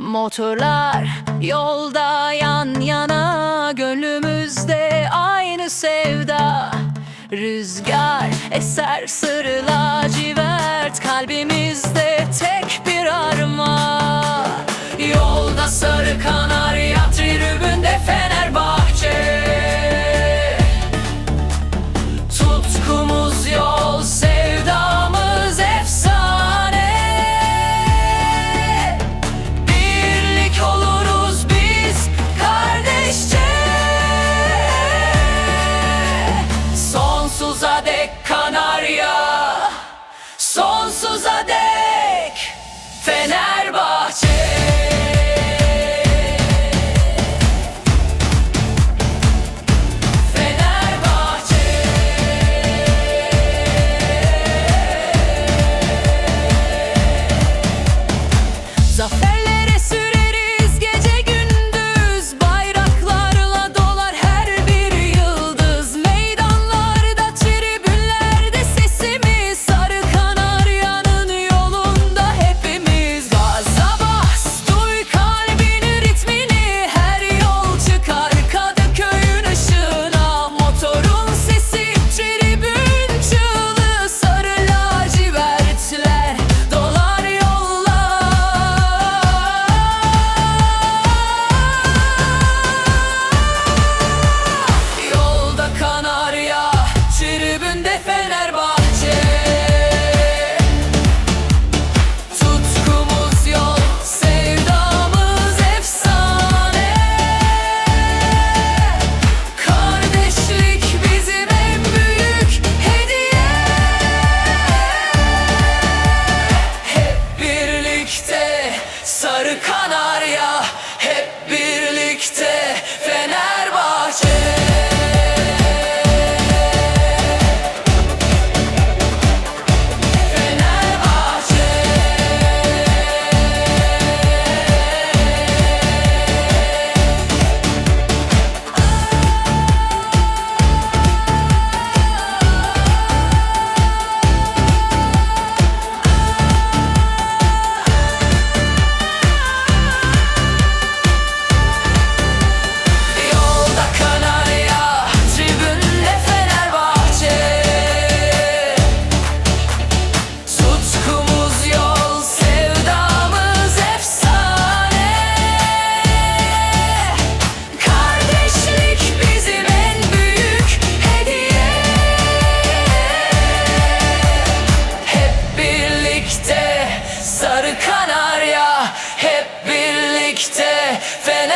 Motorlar yolda yan yana Gönlümüzde aynı sevda. Rüzgar eser sırı lacivert sonsuza dek kanarya Sonsuza dek fener. Sarı Kanarya hep bir feliz.